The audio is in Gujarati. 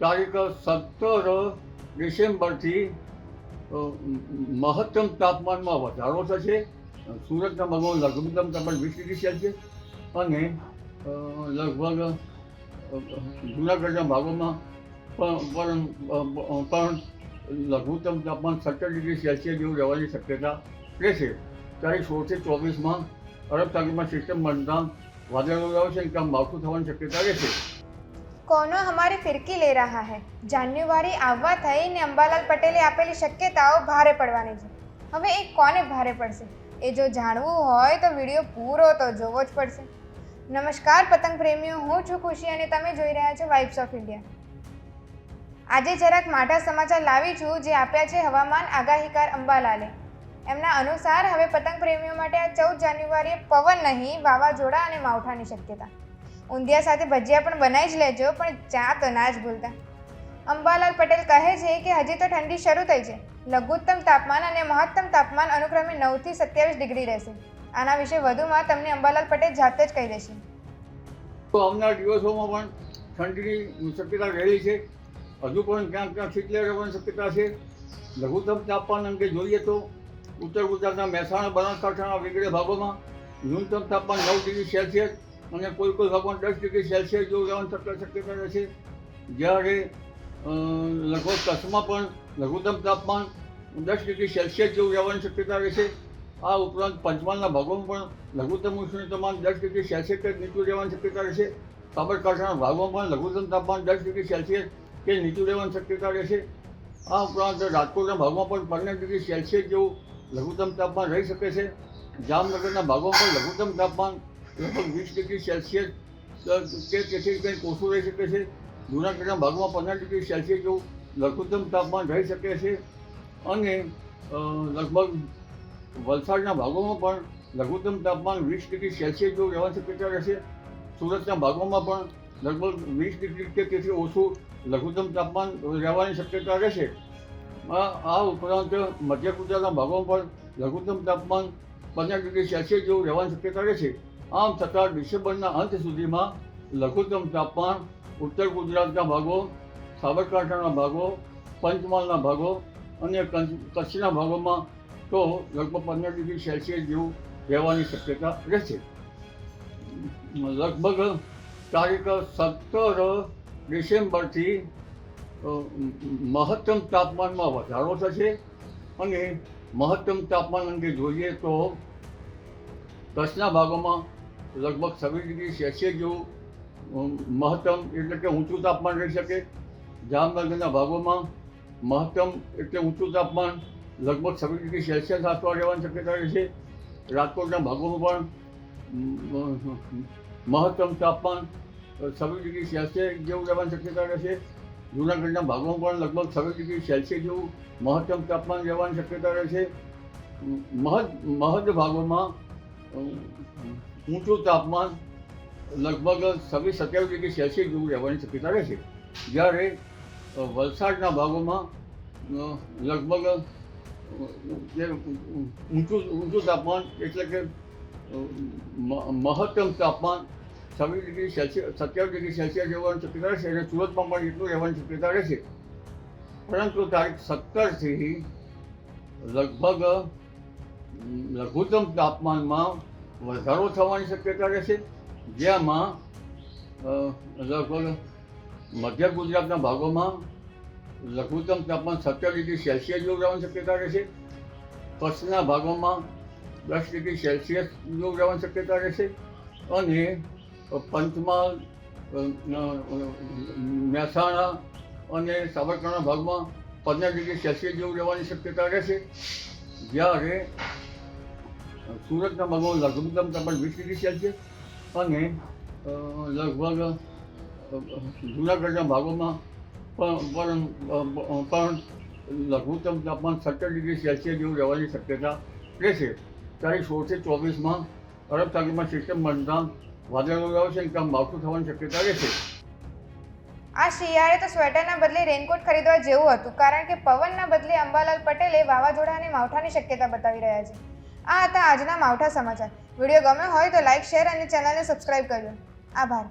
તારીખ સત્તર ડિસેમ્બરથી મહત્તમ તાપમાનમાં વધારો થશે. સુરતના ભાગમાં લઘુત્તમ તાપમાન વીસ ડિગ્રી સેલ્સિયસ અને લગભગ જૂનાગઢના ભાગોમાં પણ પણ લઘુત્તમ તાપમાન સત્તર ડિગ્રી સેલ્સિયસ જેવું રહેવાની શક્યતા રહેશે. તારીખ સોળથી ચોવીસમાં અરબ સાગરમાં સિસ્ટમ બનતા વાદળો અને કામ માવઠું થવાની શક્યતા રહેશે. કોનો હમારી ફિરકી લે રહા હૈ જાન્યુઆરી આવવા થઈને અંબાલાલ પટેલે આપેલી શક્યતાઓ ભારે પડવાની છે હવે એ કોને ભારે પડશે એ જો જાણવું હોય તો વીડિયો પૂરો તો જોવો જ પડશે નમસ્કાર પતંગ પ્રેમીઓ હું છું ખુશી અને તમે જોઈ રહ્યા છો વાઇબ્સ ઓફ ઇન્ડિયા આજે જરાક માઠા સમાચાર લાવી છું જે આપ્યા છે હવામાન આગાહીકાર અંબાલાલે। એમના અનુસાર હવે પતંગ પ્રેમીઓ માટે આ ચૌદ જાન્યુઆરીએ પવન નહીં, વાવાઝોડા અને માવઠાની શક્યતા। ઊંધિયા સાથે ભજીયા પણ બનાવી જ લેજો, પણ ચા તો ના જ ભૂલતા. અંબાલાલ પટેલ કહે છે કે હજી તો ઠંડી શરૂ થઈ છે. લઘુત્તમ તાપમાન અને મહત્તમ તાપમાન અનુક્રમે નવથી સત્યાવીસ ડિગ્રી રહેશે. આના વિશે વધુમાં તમને અંબાલાલ પટેલ જાતે જ કહી દેશે. તો આવનાર દિવસોમાં પણ ઠંડીની શક્યતા રહેલી છે. હજુ પણ ક્યાંક ક્યાંક શીતલે રહેવાની શક્યતા છે. લઘુત્તમ તાપમાન અંગે જોઈએ તો ઉત્તર ગુજરાતના મહેસાણા, બનાસકાંઠાના વગેરે ભાગોમાં ન્યૂનતમ તાપમાન નવ ડિગ્રી સેલ્સિયસ અને કોઈ કોઈ ભાગમાં દસ ડિગ્રી સેલ્સિયસ જેવું રહેવાની શક્ય- શક્યતા રહેશે. જ્યારે લગભગ કચ્છમાં પણ લઘુત્તમ તાપમાન દસ ડિગ્રી સેલ્સિયસ જેવું રહેવાની શક્યતા રહેશે. આ ઉપરાંત પંચમહાલના ભાગોમાં પણ લઘુત્તમ ઉષ્ણતામાન તાપમાન દસ ડિગ્રી સેલ્સિયસ કે નીચું રહેવાની શક્યતા રહેશે. સાબરકાંઠાના ભાગોમાં પણ લઘુત્તમ તાપમાન દસ ડિગ્રી સેલ્સિયસ કે નીચું રહેવાની શક્યતા રહેશે. આ ઉપરાંત રાજકોટના ભાગમાં પણ પંદર ડિગ્રી સેલ્સિયસ જેવું લઘુત્તમ તાપમાન રહી શકે છે. જામનગરના ભાગોમાં પણ લઘુત્તમ તાપમાન વીસ ડિગ્રી સેલ્સિયસ કે તેથી કંઈક ઓછું રહી શકે છે. જૂનાગઢના ભાગમાં પંદર ડિગ્રી સેલ્સિયસ જેવું લઘુત્તમ તાપમાન રહી શકે છે. અને લગભગ વલસાડના ભાગોમાં પણ લઘુત્તમ તાપમાન વીસ ડિગ્રી સેલ્સિયસ જેવું રહેવાની શક્યતા રહેશે સુરતના ભાગોમાં પણ લગભગ વીસ ડિગ્રી કે તેથી ઓછું લઘુત્તમ તાપમાન રહેવાની શક્યતા રહેશે આ ઉપરાંત મધ્ય ગુજરાતના ભાગોમાં પણ લઘુત્તમ તાપમાન પંદર ડિગ્રી સેલ્સિયસ જેવું રહેવાની શક્યતા રહેશે આમ છતાં ડિસેમ્બરના અંત સુધીમાં લઘુત્તમ તાપમાન ઉત્તર ગુજરાતના ભાગો, સાબરકાંઠાના ભાગો, પંચમહાલના ભાગો અને કચ્છ- કચ્છના ભાગોમાં તો લગભગ પંદર ડિગ્રી સેલ્સિયસ જેવું રહેવાની શક્યતા રહેશે. લગભગ તારીખ સત્તર ડિસેમ્બરથી મહત્તમ તાપમાનમાં વધારો થશે અને મહત્તમ તાપમાન અંગે જોઈએ તો કચ્છના ભાગોમાં લગભગ છવ્વીસ ડિગ્રી સેલ્સિયસ જેવું મહત્તમ એટલે કે ઊંચું તાપમાન રહી શકે. જામનગરના ભાગોમાં મહત્તમ એટલે ઊંચું તાપમાન લગભગ છવ્વીસ ડિગ્રી સેલ્સિયસ આસપાસ રહેવાની શક્યતા રહેશે રાજકોટના ભાગોમાં પણ મહત્તમ તાપમાન છવ્વીસ ડિગ્રી સેલ્સિયસ જેવું રહેવાની શક્યતા રહેશે જૂનાગઢના ભાગોમાં પણ લગભગ છવ્વીસ ડિગ્રી સેલ્સિયસ જેવું મહત્તમ તાપમાન રહેવાની શક્યતા રહેશે મહદ મહદ ભાગોમાં ઊંચું તાપમાન લગભગ છવ્વીસ સત્યાવીસ ડિગ્રી સેલ્સિયસ જેવું રહેવાની શક્યતા રહેશે જ્યારે વલસાડના ભાગોમાં લગભગ જે ઊંચું ઊંચું તાપમાન એટલે કે મહત્તમ તાપમાન છવ્વીસ ડિગ્રી સેલ્સિયસ, સત્યાવીસ ડિગ્રી સેલ્સિયસ રહેવાની શક્યતા રહેશે અને સુરતમાં પણ એટલું રહેવાની શક્યતા રહેશે. પરંતુ તારીખ સત્તરથી લગભગ લઘુત્તમ તાપમાનમાં વધારો થવાની શક્યતા રહેશે. જેમાં લગભગ મધ્ય ગુજરાતના ભાગોમાં લઘુત્તમ તાપમાન સત્તર ડિગ્રી સેલ્સિયસ જેવું રહેવાની શક્યતા રહેશે. કચ્છના ભાગોમાં દસ ડિગ્રી સેલ્સિયસ જેવું રહેવાની શક્યતા રહેશે. અને પંચમહાલ મહેસાણા અને સાબરકાંઠા ભાગમાં પંદર ડિગ્રી સેલ્સિયસ જેવું રહેવાની શક્યતા રહેશે. જ્યારે સુરતના ભાગમાં લઘુત્તમ તાપમાન વીસ ડિગ્રી સેલ્સિયસ અને લગભગ જૂનાગઢના ભાગોમાં પણ પણ લઘુત્તમ તાપમાન સત્તર ડિગ્રી સેલ્સિયસ જેવું રહેવાની શક્યતા રહેશે. ત્યારે સોળથી ચોવીસમાં અરબ સાગરમાં સિસ્ટમ બનતા વાદળો આવશે અને કામ માવઠું થવાની શક્યતા રહેશે. આ શિયાળે તો સ્વેટરના બદલે રેનકોટ ખરીદવા જેવું હતું, કારણ કે પવનના બદલે અંબાલાલ પટેલે વાવાઝોડા અને માવઠાની શક્યતા બતાવી રહ્યા છે. આ હતા આજના માવઠા સમાચાર. વીડિયો ગમ્યો હોય તો લાઇક શેર અને ચેનલને સબસ્ક્રાઈબ કરજો. આભાર.